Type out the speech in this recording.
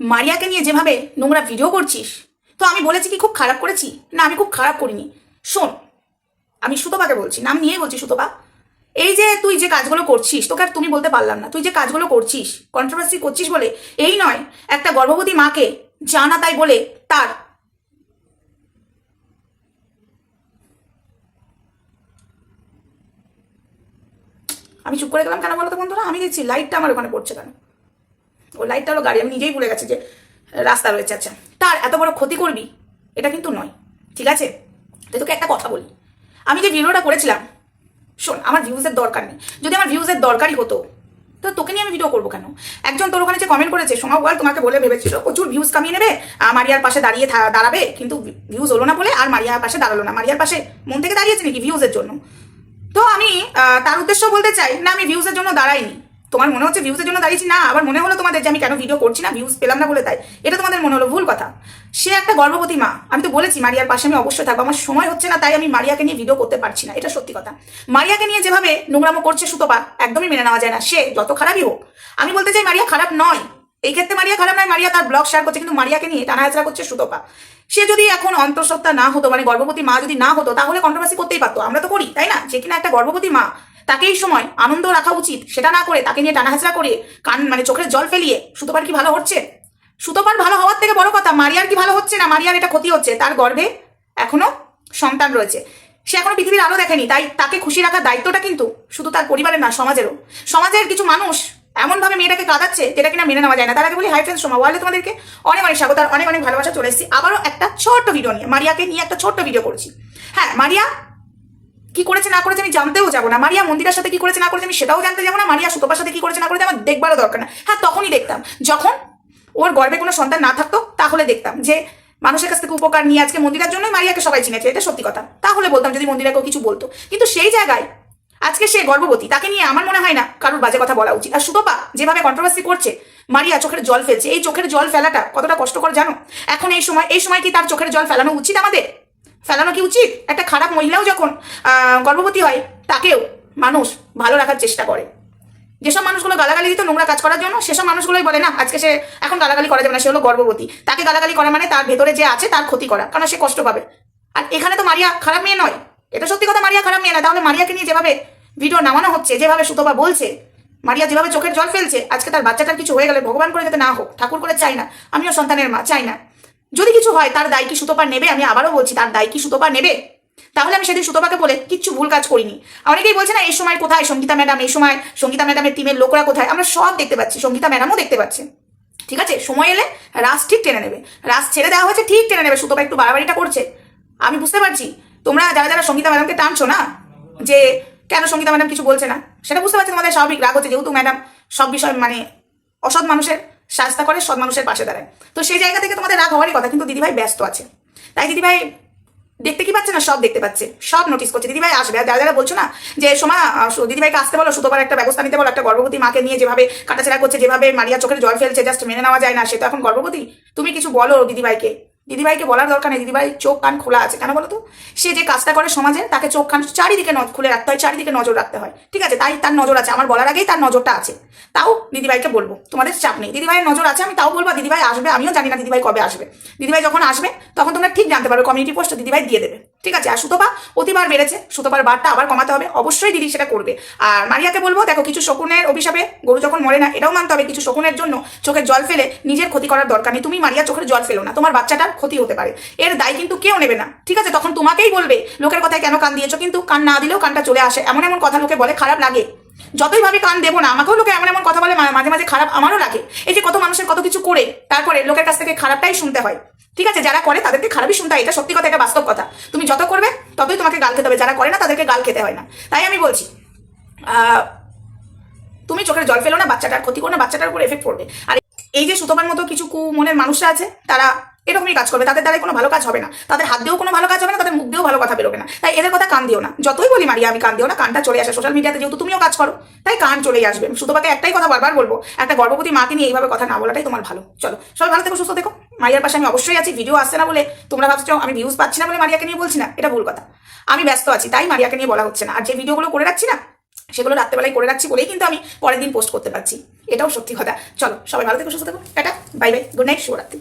মারিয়াকে নিয়ে যেভাবে নোংরা ভিডিও করছিস, তো আমি বলেছি কি খুব খারাপ করেছি? না, আমি খুব খারাপ করিনি। শোন, আমি সুতপাকে বলছি নাম নিয়ে বলছি সুতপা। এই যে তুই যে কাজগুলো করছিস, তোকে আর তুমি বলতে পারলাম না। তুই যে কাজগুলো করছিস কন্ট্রোভার্সি করছিস বলে, এই নয়, একটা গর্ভবতী মাকে জানা তাই বলে তার আমি চুপ করে গেলাম কেন বলতো বন্ধুরা? আমি দেখছি লাইটটা আমার ওখানে পড়ছে কেন? ও লাইটটা হলো গাড়ি, আমি নিজেই ভুলে গেছি যে রাস্তা রয়েছে আচ্ছা। তার এত বড় ক্ষতি করবি? এটা কিন্তু নয়, ঠিক আছে? তো তোকে একটা কথা বলি। আমি যে ভিডিওটা করেছিলাম, শোন, আমার ভিউজের দরকার নেই। যদি আমার ভিউজের দরকারই হতো, তো তোকে নিয়ে আমি ভিডিও করব কেন? একজন তোর ওখানে যে কমেন্ট করেছে সোমা বল, তোমাকে বলে ভেবেছিল প্রচুর ভিউজ কামিয়ে নেবে মারিয়ার পাশে দাঁড়িয়ে দাঁড়াবে, কিন্তু ভিউজ হলো না বলে আর মারিয়ার পাশে দাঁড়াল না। মারিয়ার পাশে মন থেকে দাঁড়িয়েছে নাকি ভিউজের জন্য? তো আমি তার উদ্দেশ্য বলতে চাই, না, আমি ভিউজের জন্য দাঁড়াইনি। তোমার মনে হচ্ছে ভিউজের জন্য দাঁড়িয়েছি? না, আবার মনে হলো তোমাদের যে আমি কেন ভিডিও করছি না? ভিউজ পেলাম না বলে তাই। এটা তোমাদের মনে হলো ভুল কথা। সে একটা গর্ভবতী মা। আমি তো বলেছি, মারিয়ার পাশে আমি অবশ্যই থাকব। আমার সময় হচ্ছে না, তাই আমি মারিয়াকে নিয়ে ভিডিও করতে পারছি না। এটা সত্যি কথা। মারিয়াকে নিয়ে যেভাবে নোংরামো করছে সুতপা একদমই মেনে নেওয়া যায় না। সে যত খারাপই হোক, আমি বলতে চাই মারিয়া খারাপ নয়। এই ক্ষেত্রে মারিয়া খারাপ নয়, মারিয়া তার ব্লগ শেয়ার করছে, কিন্তু মারিয়াকে নিয়ে টানাহাচড়া করছে সুতপা সে যদি এখন অন্তঃসত্ত্বা না হতো মানে গর্ভবতী মা যদি না হতো, তাহলে কন্ট্রোভার্সি করতেই পারতো। আমরা তো করি, তাই না? যে কিনা একটা গর্ভবতী মা তাকে এই সময়, আনন্দ রাখা উচিত, সেটা না করে তাকে নিয়ে টানাহাচড়া করে, কান মানে চোখের জল ফেলিয়ে, সুতোপার কি ভালো হচ্ছে? সুতোপার ভালো হওয়ার থেকে বড় কথা, মারিয়ার কি ভালো হচ্ছে না মারিয়ার এটা ক্ষতি হচ্ছে? তার গর্ভে এখনও সন্তান রয়েছে। সে এখনও পৃথিবীর আলো দেখেনি, তাই তাকে খুশি রাখার দায়িত্বটা কিন্তু শুধু তার পরিবারের না, সমাজেরও। সমাজের কিছু মানুষ এমনভাবে মেয়েটাকে কাঁদাচ্ছে, যেটা কিনা মেনে নেওয়া যায় না। তার আগে বলি হাই ফ্রেন্ডস সময় ওয়ার্ল্ডে তোমাদেরকে অনেক অনেক স্বাগত, আর অনেক অনেক ভালোবাসা চলে এসেছি। আবারও একটা ছোট্ট ভিডিও নিয়ে, মারিয়াকে নিয়ে একটা ছোট্ট ভিডিও করছি। হ্যাঁ মারিয়া কি করেছে, না করেছে আমি জানতেও যাব না। মারিয়া মন্দিরের সাথে কি করেছে, না করেছে আমি সেটাও জানতে যাব না। মারিয়া সুতপার সাথে কি করেছে, না করেছে, আমার দেখবারও দরকার না। হ্যাঁ তখনই দেখতাম। যখন ওর গর্বে কোনো সন্তান না থাকতো, তাহলে দেখতাম যে মানুষের কাছ থেকে উপকার নিয়ে আজকে মন্দিরের জন্যই মারিয়াকে সবাই চিনেছে, এটা সত্যি কথা। তাহলে বলতাম যদি মন্দিরা কেউ কিছু বলতো। কিন্তু সেই জায়গায় আজকে সে গর্ভবতী, তাকে নিয়ে আমার মনে হয় না কারোর বাজে কথা বলা উচিত। আর সুতপা যেভাবে কন্ট্রোভার্সি করছে, মারিয়া চোখের জল ফেলছে। এই চোখের জল ফেলাটা কতটা কষ্টকর জানো? এখন এই সময় এই সময় কি তার চোখের জল ফেলানো উচিত আমাদের? ফেলানো কি উচিত? একটা খারাপ মহিলাও যখন গর্ভবতী হয়, তাকেও মানুষ ভালো রাখার চেষ্টা করে। যেসব মানুষগুলো গালাগালি দিত নোংরা কাজ করার জন্য, সেসব মানুষগুলোই বলে, না, আজকে সে এখন গালাগালি করা যাবে না, সে হলো গর্ভবতী। তাকে গালাগালি করা মানে তার ভেতরে যে আছে তার ক্ষতি করা, কারণ সে কষ্ট পাবে। আর এখানে তো মারিয়া খারাপ মেয়ে নয়। এটা সত্যি কথা, মারিয়া খারাপ মেয়ে না। তাহলে মারিয়াকে নিয়ে যেভাবে ভিডিও নামানো হচ্ছে, যেভাবে সুতপা বলছে, মারিয়া যেভাবে চোখের জল ফেলছে, আজকে তার বাচ্চাটার কিছু হয়ে গেলে ভগবান করে যাতে না হোক, ঠাকুর করে চাই না। আমিও সন্তানের মা, চাই না। যদি কিছু হয়, তার দায় কি সুতপা নেবে? আমি আবারও বলছি, তার দায় কি সুতপা নেবে? তাহলে আমি সেদিন সুতপাকে বলে কিচ্ছু ভুল কাজ করিনি। অনেকেই বলছে না, এই সময় কোথায়? সঙ্গীতা ম্যাডাম, এই সময় সঙ্গীতা ম্যাডামের টিমের লোকরা কোথায়? আমরা সব দেখতে পাচ্ছি, সঙ্গীতা ম্যাডামও দেখতে পাচ্ছে। ঠিক আছে? সময় এলে রাস ঠিক টেনে নেবে। রাস ছেড়ে দেওয়া হয়েছে, ঠিক টেনে নেবে। সুতপা একটু বাড়াবাড়িটা করছে। আমি বুঝতে পারছি, তোমরা যারা যারা সঙ্গীতা ম্যাডামকে টানছো না, যে কেন সঙ্গীতা ম্যাডাম কিছু বলছে না, সেটা বুঝতে পারছি তোমাদের স্বাভাবিক রাগ হচ্ছে। যেহেতু ম্যাডাম সব বিষয় মানে অসৎ মানুষের শাস্তা করে সৎ মানুষের পাশে দাঁড়ায়। তো সেই জায়গা থেকে তোমাদের রাগ হওয়ারই কথা, কিন্তু দিদিভাই ব্যস্ত আছে। তাই দিদিভাই দেখতে কি পাচ্ছে না? সব দেখতে পাচ্ছে। সব নোটিস করছে। দিদিভাই আসবে। আর যারা যারা বলছো না যে, সোমা দিদিভাইকে আসতে বলো সুতোবার একটা ব্যবস্থা নিতে বলো, একটা গর্ভবতী মাকে নিয়ে যেভাবে কাটাছেড়া করছে, যেভাবে মারিয়া চোখের জল ফেলছে জাস্ট মেনে নেওয়া যায় না, সে তো এখন গর্ভবতী? তুমি কিছু বলো দিদিভাইকে। দিদিভাইকে বলার দরকার নেই। দিদিভাই চোখ কান খোলা আছে। কেন বলতো সে যে কাজটা করে সমাজে, তাকে চোখ কান চারিদিকে খুলে রাখতে হয়, চারিদিকে নজর রাখতে হয়। ঠিক আছে? তাই তার নজর আছে। আমার বলার আগেই তার নজরটা আছে। তাও দিদিভাইকে বলব। তোমাদের চাপ নেই। দিদিভাইয়ের নজর আছে, আমি তাও বলব দিদিভাই আসবে, আমিও জানি না দিদিভাই কবে আসবে। দিদিভাই যখন আসবে, তখন তোমরা ঠিক জানতে পারবে কমিউনিটি পোস্ট দিদিভাই দিয়ে দেবে। ঠিক আছে, আর সুতপা অতিবার বেড়েছে সুতপার বারটা আবার কমাতে হবে, অবশ্যই দিদি সেটা করবে। আর মারিয়াকে বলব, দেখো, কিছু শকুনের অভিশাপে গরু যখন মরে না, এটাও মানতে হবে, কিছু শকুনের জন্য চোখের জল ফেলে নিজের ক্ষতি করার দরকার নেই। তুমি মারিয়া চোখের জল ফেলো না, তোমার বাচ্চাটার ক্ষতি হতে পারে। এর দায় কিন্তু কেউ নেবে না, ঠিক আছে? তখন তোমাকেই বলবে, লোকের কথায় কেন কান দিয়েছ? কিন্তু কান না দিলেও কানটা চলে আসে। এমন এমন কথা লোকে বলে, খারাপ লাগে। যতই ভাবে কান দেবো না, আমাকেও লোকে এমন এমন কথা বলে মাঝে মাঝে খারাপ, আমারও লাগে। এই যে কত মানুষের কত কিছু করে, তারপরে লোকের কাছ থেকে খারাপটাই শুনতে হয়। ঠিক আছে, যারা করে তাদেরকে খারাপই শুনতে হয়, এটা সত্যি কথা, এটা বাস্তব কথা। তুমি যত করবে, ততই তোমাকে গাল খেতে হবে। যারা করে না, তাদেরকে গাল খেতে হয় না। তাই আমি বলছি তুমি চোখের জল ফেলো না, বাচ্চাটার ক্ষতি করো না, বাচ্চাটার উপর এফেক্ট পড়বে। আর এই যে সুতোবার মতো কিছু কু মনের মানুষরা আছে, তারা এরকমই কাজ করবে। তাদের দ্বারা কোনো ভালো কাজ হবে না। তাদের হাত দিয়েও কোনো ভালো কাজ হবে না, তাদের মুখ দিয়েও ভালো কথা বেরোবে না। তাই এদের কথা কান দিও না। যতই বলি মারিয়া, আমি কান দিও না, কানটা চলে আসে। সোশ্যাল মিডিয়াতে যেহেতু তুমিও কাজ করো, তাই কান চলেই আসবে। সুতোবাকে একটাই কথা বারবার বলব, একটা গর্ভবতী মাকে নিয়ে এইভাবে কথা না বলাটাই তোমার ভালো। চলো, সবাই ভালো থেকো, সুস্থ দেখো মারিয়ার পাশে আমি অবশ্যই আছি ভিডিও আসছে না বলে তোমরা ভাবছ আমি ভিউজ পাচ্ছি না বলে মারিয়াকে নিয়ে বলছি না, এটা ভুল কথা। আমি ব্যস্ত আছি, তাই মারিয়াকে নিয়ে বলা হচ্ছে না। আর যে ভিডিওগুলো করে রাখছি না সেগুলো রাত্রেবেলায় করে রাখছি বলেই কিন্তু আমি পরের দিন পোস্ট করতে পারছি। এটাও সত্যি কথা। চলো, সবাই ভালো থেকে, সুস্থ থাকো। Tata bye bye good night শুভরাত্রি।